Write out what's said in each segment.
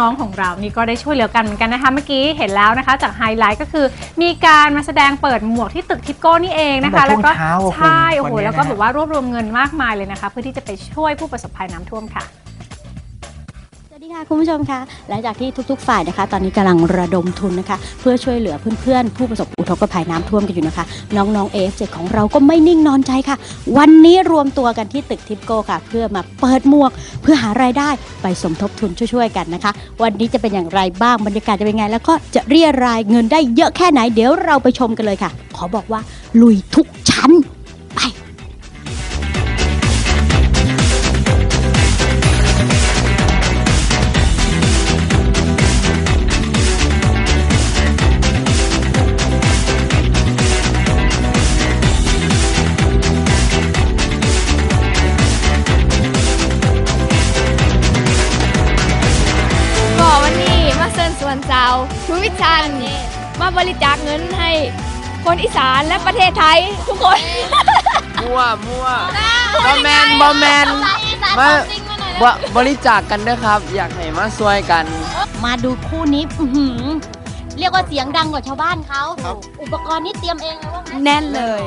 น้องๆของเรานี่ก็ได้ช่วยเหลือกันเหมือนกันนะคะ เมื่อกี้เห็นแล้วนะคะ จากไฮไลท์ก็คือมีการมาแสดงเปิดหมวกที่ตึกทิปโก้นี่เองนะคะตั้งแต่แล้วก็ช่วงเช้าอะคุณใช่โอ้โหวันนี้แล้วก็นะแบบว่ารวบรวมเงินมากมายเลยนะคะ เพื่อที่จะไปช่วยผู้ประสบภัยน้ำท่วมค่ะสวัส ดีค่ะคุณผู้ชมคะหลังจากที่ทุกๆ ฝ่ายนะคะ ตอนนี้กำลังระดมทุนนะคะ เพื่อช่วยเหลือเพื่อนๆ ผู้ประสบอุทกภัยน้ำท่วมกันอยู่นะคะ น้องๆ AF7 ของเราก็ไม่นิ่งนอนใจค่ะ วันนี้รวมตัวกันที่ตึกทิปโก้ค่ะ เพื่อมาเปิดหมวก เพื่อหารายได้ไปสมทบทุนช่วยๆกันนะคะ วันนี้จะเป็นอย่างไรบ้างบรรยากาศจะเป็นไง แล้วก็จะเรียรายเงินได้เยอะแค่ไหนเดี๋ยวเราไปชมกันเลยค่ะ ขอบอกว่าลุยทุกชั้น เซินสวนเจ้าทุวิชันมาบริจาคเงินให้คนอีสานและประเทศไทยทุกคน มั่วมั่วบอแมนบอแมนมาบบบริจาคกันนะครับ อยากให้มาช่วยกัน มาดูคู่นี้อื้อหือ เรียกว่าเสียงดังกว่าชาวบ้านเขาอุปกรณ์นี่เตรียมเองเลยว่างั้นแน่นเลย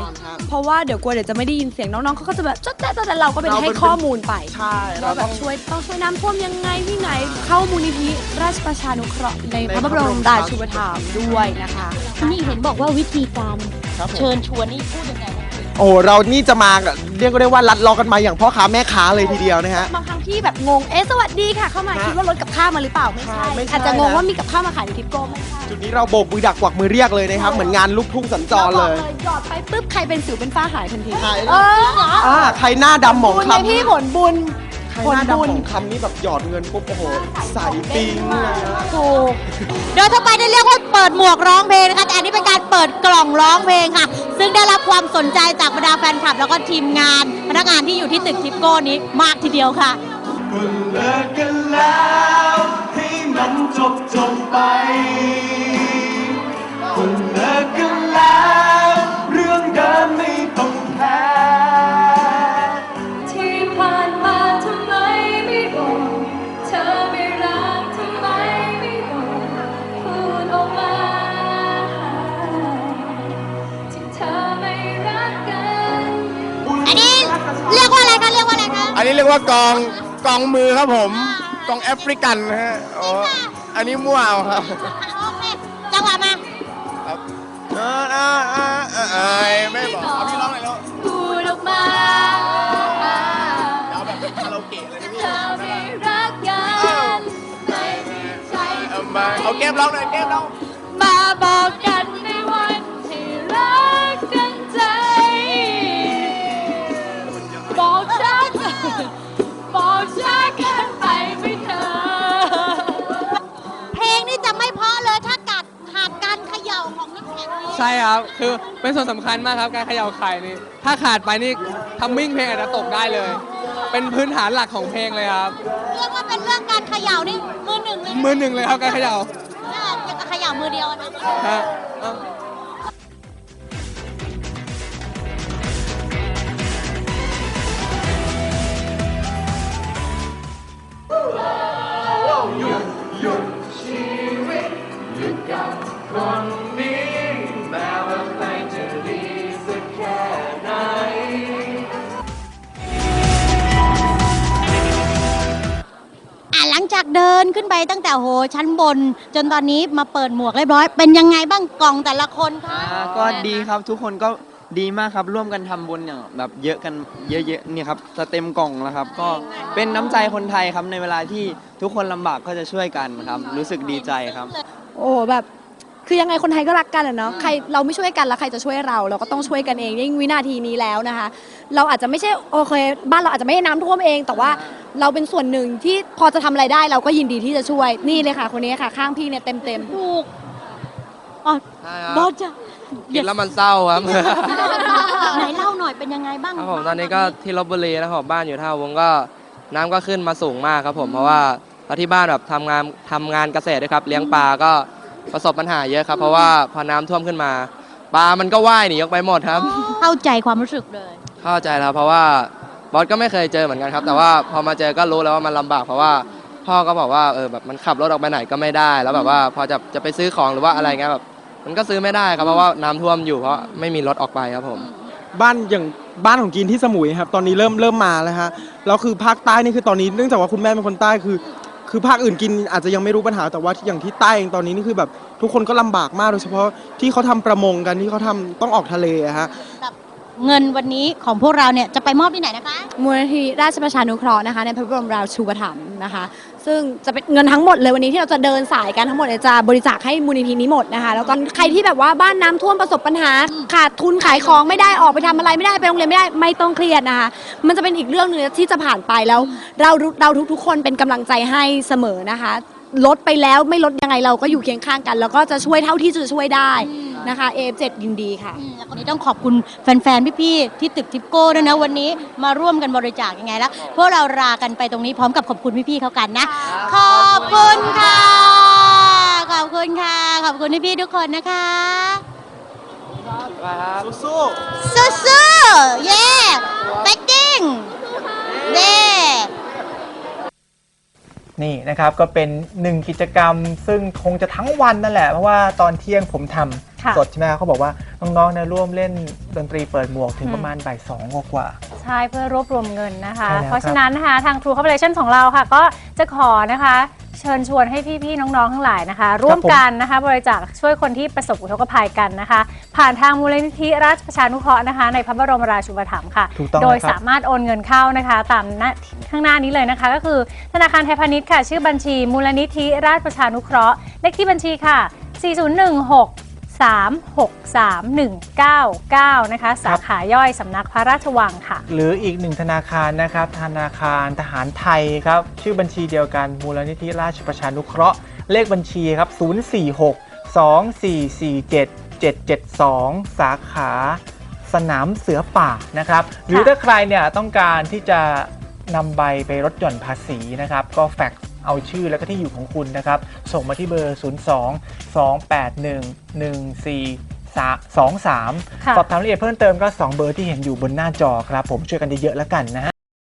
เพราะว่าเดี๋ยวกลัวเดี๋ยวจะไม่ได้ยินเสียงน้องๆเขาก็จะแบบจ๊ดแจ๊ดจ๊ดแจ๊ดเราก็เป็นเราเป็นให้ข้อมูลไปใช่เราเราแบต้องบช่วยต้องช่วยน้ำท่วมยังไงที่ไหน เข้ามูลนิธิราชประชานุเคราะห์ในพระบรมราชูปถัมภ์ด้วยนะคะนี่เห็นบอกว่าวิธีการครับผม เชิญชวนนี่พูดยังไง นะโอ้เรานี่จะมาเรียกได้ว่ารัดเลอกันมาอย่างพ่อค้าแม่ค้าเลยทีเดียวนะฮะ บางครั้งที่แบบงง เอ๊ะสวัสดีค่ะ เข้ามาฮะคิดว่ารถกับข้าวมาหรือเปล่าไม่ใช่ ไม่ใช่อาจจะงงนะ ว่ามีกับข้าวมาขายในทิปโก้ไม่ใช่จุดนี้เราโบกมือดักกวักมือเรียกเลยนะครับ เหมือนงานลูกทุ่งสัญจรเลยาบอกหยอดไปปุ๊บใครเป็นสิวเป็นฝ้าหายทันทีหายเอออ่าใครหน้าดำหมองบุญคไงพี่ผลบุญำใครหน้าดำหมองคำนี่แบบหยอดเงินปุ๊บโอ้โหใส่ปิงเลยนะถูก โดยทั่วไปได้เรียกว่าเปิดหมวกร้องเพลงนะคะแต่อันนี้เป็นการเปิดกล่องร้องเพลงค่ะ ซึ่งได้รับความสนใจจากบรรดาแฟนคลับ แล้วก็ทีมงานพนักงานที่อยู่ที่ตึกทิปโก้นี้มากทีเดียวค่ะคุณเลิกกันแล้วให้มันจบจบไปคุณเลิ เรียกว่ากองกองมือครับผมกองแอฟริกันนะฮะอ๋ออันนี้มั่วเอาครับโอเคจังหวะมาเออเออเออเออเออไม่บอกเอาพี่ร้องหน่อยแล้วพูดออกมาเอาแบบคาราโอเกะเลยนะพี่เธอไม่รักกันไม่มีใจเอามาเอาแก้มร้องหน่อยแก้มร้องมาบอกกันในวันที่รัก ใช่ครับ คือเป็นส่วนสำคัญมากครับการเขย่าไข่นี่ ถ้าขาดไปนี่ทำมิ่งเพลงอาจจะตกได้เลย เป็นพื้นฐานหลักของเพลงเลยครับ เรียกว่าเป็นเรื่องการเขย่านี่มือหนึ่งเลยนะมือหนึ่งเลยครับการเขย่า น่าจะเขย่ามือเดียวนะ ฮะเอ้า ลังจากเดินขึ้นไปตั้งแต่โหชั้นบน จนตอนนี้มาเปิดหมวกเรียบร้อย เป็นยังไงบ้างกล่องแต่ละคนคะอ่าก็ดีครับทุกคนก็ดีมากครับร่วมกันทำบุญอย่างแบบเยอะกันเยอะๆเนี่ยครับจะเต็มกล่องแล้วครับ ก็เป็นน้ำใจคนไทยครับในเวลาที่ทุกคนลำบากก็จะช่วยกันครับ รู้สึกดีใจครับ โอ้โหแบบ คือยังไงคนไทยก็รักกันอะเนาะใครเราไม่ช่วยกันแล้วใครจะช่วยเรา เราก็ต้องช่วยกันเองยิ่งวินาทีนี้แล้วนะคะ เราอาจจะไม่ใช่โอเค บ้านเราอาจจะไม่ได้น้ำท่วมเอง แต่ว่าเราเป็นส่วนหนึ่งที่พอจะทำอะไรได้เราก็ยินดีที่จะช่วยนี่เลยค่ะ คนนี้ค่ะ ข้างพี่เนี่ยเต็มเต็มๆถูกอ๋อใช่บอสจะกินแล้วมันเศร้าครับ ไหนเล่าหน่อยเป็นยังไงบ้างครับผมตอนนี้ก็ที่ลบบุรีนะครับบ้านอยู่ท่าวงก็น้ำก็ขึ้นมาสูงมากครับผมเพราะว่าเราที่บ้านแบบทำงานทำงานเกษตรด้วยครับ เลี้ยงปลาก็ ประสบปัญหาเยอะครับ เพราะว่าพอน้ำท่วมขึ้นมาปลามันก็ว่ายหนีออกไปหมดครับ เข้าใจความรู้สึกเลย เข้าใจแล้วเพราะว่าบอสก็ไม่เคยเจอเหมือนกันครับ แต่ว่าพอมาเจอก็รู้แล้วว่ามันลำบากเพราะว่าพ่อก็บอกว่าเออแบบมันขับรถออกไปไหนก็ไม่ได้ แล้วแบบว่าพอจะจะไปซื้อของหรือว่าอะไรเงี้ยแบบมันก็ซื้อไม่ได้ครับเพราะว่าน้ำท่วมอยู่เพราะไม่มีรถออกไปครับผม บ้านอย่างบ้านของกินที่สมุยครับ ตอนนี้เริ่มเริ่มมาแล้วฮะแล้วคือภาคใต้นี่คือตอนนี้เนื่องจากว่าคุณแม่เป็นคนใต้คือ คือภาคอื่นกินอาจจะยังไม่รู้ปัญหาแต่ว่าอย่างที่ใต้เองตอนนี้นี่คือแบบทุกคนก็ลำบากมากโดยเฉพาะที่เขาทำประมงกันที่เขาทำต้องออกทะเลอะฮะ เงินวันนี้ของพวกเราเนี่ยจะไปมอบที่ไหนนะคะ มูลนิธิราชประชานุเคราะห์นะคะในพระบรมราชูปถัมภ์นะคะ ซึ่งจะเป็นเงินทั้งหมดเลยวันนี้ที่เราจะเดินสายกันทั้งหมดเนี่ยจะบริจาคให้มูลนิธินี้หมดนะคะ แล้วก็ใครที่แบบว่าบ้านน้ำท่วมประสบปัญหา ขาดทุนขายของไม่ได้ออกไปทำอะไรไม่ได้ไปโรงเรียนไม่ได้ไม่ต้องเครียดนะคะ มันจะเป็นอีกเรื่องหนึงที่จะผ่านไปแล้ว เราเราทุกๆคนเป็นกำลังใจให้เสมอนะคะ ลดไปแล้วไม่ลดยังไงเราก็อยู่เคียงข้างกัน แล้วก็จะช่วยเท่าที่จะช่วยได้นะคะ AF7 ยินดีค่ะ อืมแล้ววันนี้ต้องขอบคุณแฟนๆ พี่ๆ ที่ตึกทิปโก้ด้วยนะ วันนี้มาร่วมกันบริจาคยังไงแล้วพวกเราลากันไปตรงนี้พร้อมกับขอบคุณพี่ๆเขากันนะ ขอบคุณค่ะ ขอบคุณค่ะ ขอบคุณพี่ๆทุกคนนะคะ สู้สู้ๆเย้แบ็กกิ้งเย้ นี่นะครับก็เป็นหนึ่งกิจกรรมซึ่งคงจะทั้งวันนั่นแหละ เพราะว่าตอนเที่ยงผมท ค่ะำสดใช่ไหมครับเขาบอกว่าน้องๆเนี่ยร่วมเล่นดนตรีเปิดหมวกถึงอืม ประมาณบ่ายสองกว่า ใช่เพื่อรวบรวมเงินนะคะ ใช่แล้ว เพราะฉะนั้นนะคะทาง True Corporation ของเราค่ะ ก็จะขอนะคะ เชิญชวนให้พี่ๆน้องๆทั้งหลายนะคะ ร่วมกันนะคะบริจาคช่วยคนที่ประสบอุทกภัยกันนะคะ ผ่านทางมูลนิธิราชประชานุเคราะห์นะคะ ในพระบรมราชูปถัมภ์ค่ะ ถูกต้องโดยนะครับ สามารถโอนเงินเข้านะคะ ตามหน้าข้างหน้านี้เลยนะคะ ก็คือธนาคารไทยพาณิชย์ค่ะ ชื่อบัญชีมูลนิธิราชประชานุเคราะห์เลขที่บัญชีค่ะ 4016 363199 นะคะ สาขาย่อยสำนักพระราชวังค่ะๆหรืออีกหนึ่งธนาคารนะครับ ธนาคารทหารไทยครับ ชื่อบัญชีเดียวกัน มูลนิธิราชประชานุเคราะห์ เลขบัญชีครับ 046 2447 772 สาขาสนามเสือป่านะครับ หรือถ้าใครเนี่ยต้องการที่จะนำใบไปลดหย่อนภาษีนะครับ ก็แฟกซ์ เอาชื่อแล้วก็ที่อยู่ของคุณนะครับ ส่งมาที่เบอร์ 02 281 1423ค่ะสอบถามรายละเอียดเพิ่มเติมก็ 2 เบอร์ที่เห็นอยู่บนหน้าจอครับ ผมช่วยกันเยอะๆแล้วกันนะฮะ